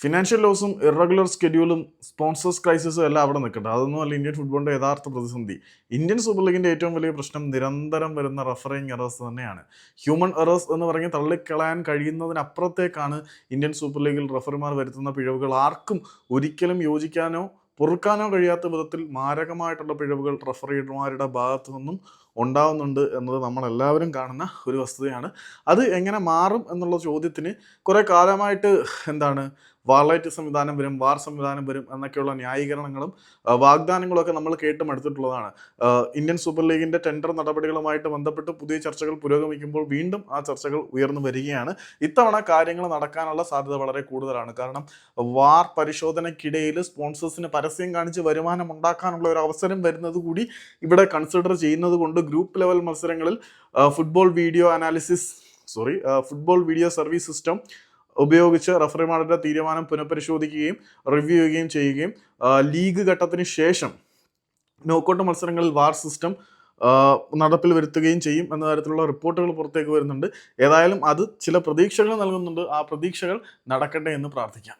Financial ലോസും irregular സ്കെഡ്യൂളും sponsors ക്രൈസിസും എല്ലാം അവിടെ നിൽക്കട്ടെ. അതൊന്നും അല്ല ഇന്ത്യൻ ഫുട്ബോളിന്റെ യഥാർത്ഥ പ്രതിസന്ധി. ഇന്ത്യൻ സൂപ്പർ ലീഗിന്റെ ഏറ്റവും വലിയ പ്രശ്നം നിരന്തരം വരുന്ന റഫറിങ് എറേഴ്സ് തന്നെയാണ്. ഹ്യൂമൻ എറേഴ്സ് എന്ന് പറഞ്ഞ് തള്ളിക്കളയാൻ കഴിയുന്നതിനപ്പുറത്തേക്കാണ് ഇന്ത്യൻ സൂപ്പർ ലീഗിൽ റഫറിമാർ വരുത്തുന്ന പിഴവുകൾ. ആർക്കും ഒരിക്കലും യോജിക്കാനോ പൊറുക്കാനോ കഴിയാത്ത വിധത്തിൽ മാരകമായിട്ടുള്ള പിഴവുകൾ റഫറിമാരുടെ ഭാഗത്തു നിന്നും ഉണ്ടാവുന്നുണ്ട് എന്നത് നമ്മളെല്ലാവരും കാണുന്ന ഒരു വസ്തുതയാണ്. അത് എങ്ങനെ മാറും എന്നുള്ള ചോദ്യത്തിന് കുറേ കാലമായിട്ട് എന്താണ് വാർലൈറ്റ് സംവിധാനം വരും വാർ സംവിധാനം വരും എന്നൊക്കെയുള്ള ന്യായീകരണങ്ങളും വാഗ്ദാനങ്ങളൊക്കെ നമ്മൾ കേട്ട് മടുത്തിട്ടുള്ളതാണ് ഇന്ത്യൻ സൂപ്പർ ലീഗിന്റെ ടെൻഡർ നടപടികളുമായിട്ട് ബന്ധപ്പെട്ട് പുതിയ ചർച്ചകൾ പുരോഗമിക്കുമ്പോൾ വീണ്ടും ആ ചർച്ചകൾ ഉയർന്നു വരികയാണ്. ഇത്തവണ കാര്യങ്ങൾ നടക്കാനുള്ള സാധ്യത വളരെ കൂടുതലാണ്. കാരണം വാർ പരിശോധനയ്ക്കിടയിൽ സ്പോൺസേഴ്സിന് പരസ്യം കാണിച്ച് വരുമാനം ഉണ്ടാക്കാനുള്ള ഒരു അവസരം വരുന്നത് കൂടി ഇവിടെ കൺസിഡർ ചെയ്യുന്നത് കൊണ്ട് ഗ്രൂപ്പ് ലെവൽ മത്സരങ്ങളിൽ football video analysis sorry football video service system ഉപയോഗിച്ച് റഫറിമാരുടെ തീരുമാനം പുനഃപരിശോധിക്കുകയും റിവ്യൂ ചെയ്യുകയും ചെയ്യുകയും ലീഗ് ഘട്ടത്തിന് ശേഷം നോക്കൗട്ട് മത്സരങ്ങളിൽ വാർ സിസ്റ്റം നടപ്പിൽ വരുത്തുകയും ചെയ്യും എന്ന തരത്തിലുള്ള റിപ്പോർട്ടുകൾ പുറത്തേക്ക് വരുന്നുണ്ട്. ഏതായാലും അത് ചില പ്രതീക്ഷകൾ നൽകുന്നുണ്ട്. ആ പ്രതീക്ഷകൾ നടക്കട്ടെ എന്ന് പ്രാർത്ഥിക്കാം.